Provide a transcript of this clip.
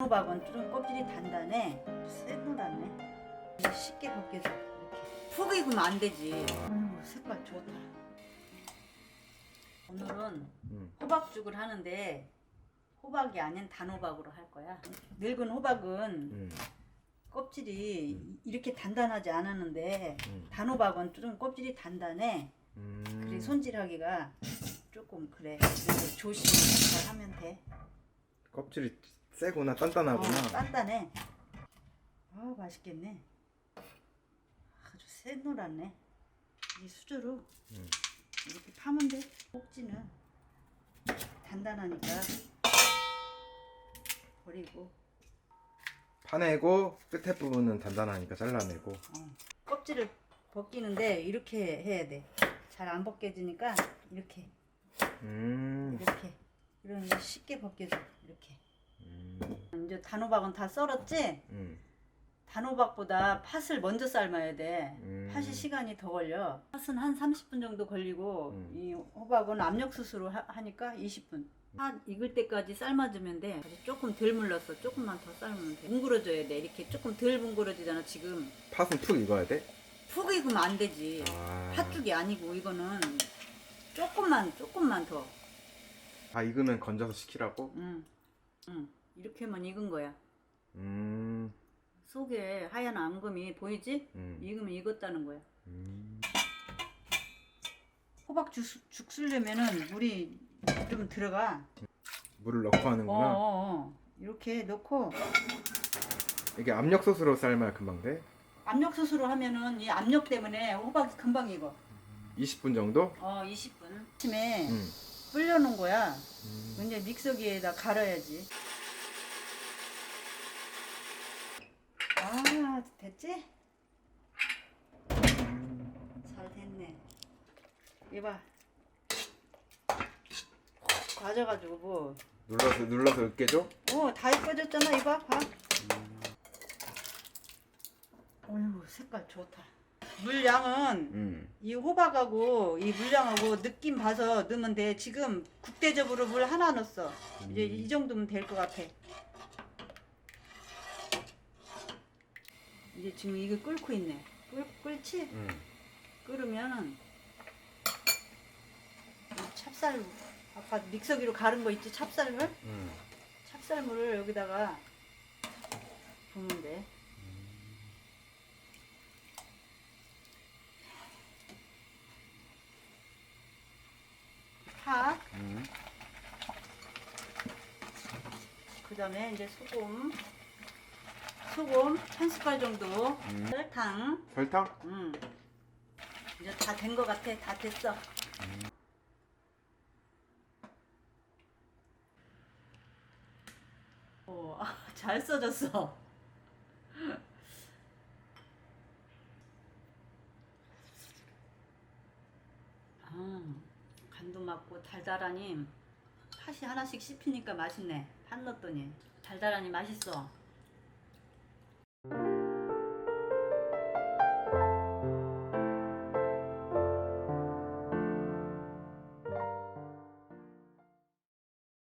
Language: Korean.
호박은 좀 껍질이 단단해. 새노랗네. 쉽게 벗겨져. 이렇게. 푹 익으면 안 되지. 아유, 색깔 좋다. 오늘은 음. 호박죽을 하는데 호박이 아닌 단호박으로 할 거야. 늙은 호박은 음. 껍질이 이렇게 단단하지 않았는데 음. 단호박은 좀 껍질이 단단해. 음. 그래 손질하기가 조금 그래. 그래서 조심 잘 하면 돼. 껍질이 세구나 단단하구나. 어, 단단해. 아 맛있겠네. 아주 새노랗네. 이 수저로 음. 이렇게 파면 돼. 꼭지는 단단하니까 버리고 파내고 끝에 부분은 단단하니까 잘라내고. 어. 껍질을 벗기는데 이렇게 해야 돼. 잘 안 벗겨지니까 이렇게 음. 이렇게 이러면 쉽게 벗겨져 이렇게. 음. 이제 단호박은 다 썰었지? 음. 단호박보다 팥을 먼저 삶아야 돼. 음. 팥이 시간이 더 걸려. 팥은 한 30분 정도 걸리고 음. 이 호박은 압력수수로 하, 하니까 20분. 팥 익을 때까지 삶아주면 돼. 아주 조금 덜 물렀어. 조금만 더 삶으면 돼. 뭉그러져야 돼. 이렇게 조금 덜 뭉그러지잖아 지금. 팥은 푹 익어야 돼? 푹 익으면 안 되지. 아. 팥죽이 아니고 이거는 조금만 조금만 더. 다 익으면 건져서 식히라고? 응. 응. 이렇게만 익은 거야. 음. 속에 하얀 앙금이 보이지? 음. 익으면 익었다는 거야. 음. 호박 죽, 죽 쓰려면은 물이 좀 들어가. 물을 넣고 어, 하는구나. 어, 어. 이렇게 넣고 이게 압력솥으로 삶아야 금방 돼? 압력솥으로 하면은 이 압력 때문에 호박이 금방 익어. 20분 정도? 어, 20분. 아침에 음. 불려놓은 거야. 음. 이제 믹서기에다 갈아야지. 아, 됐지? 잘 됐네. 이봐. 과져가지고 뭐. 눌러서 눌러서 으깨줘? 어, 다 익어졌잖아, 이봐, 봐. 어휴, 색깔 좋다. 물량은 음. 이 호박하고 이 물량하고 느낌 봐서 넣으면 돼. 지금 국대접으로 물 하나 넣었어. 이제 이 정도면 될 것 같아. 이제 지금 이거 끓고 있네. 끓, 끓지? 음. 끓으면 이 찹쌀 아까 믹서기로 갈은 거 있지 찹쌀물? 음. 찹쌀물을 여기다가 부으면 돼. 파, 음. 그 다음에 이제 소금, 소금 한 숟갈 정도, 음. 설탕, 설탕? 음. 이제 다 된 것 같아. 다 됐어. 오, 아, 잘 써졌어. 아, 간도 맞고 달달하니 팥이 하나씩 씹히니까 맛있네. 한 넣었더니 달달하니 맛있어.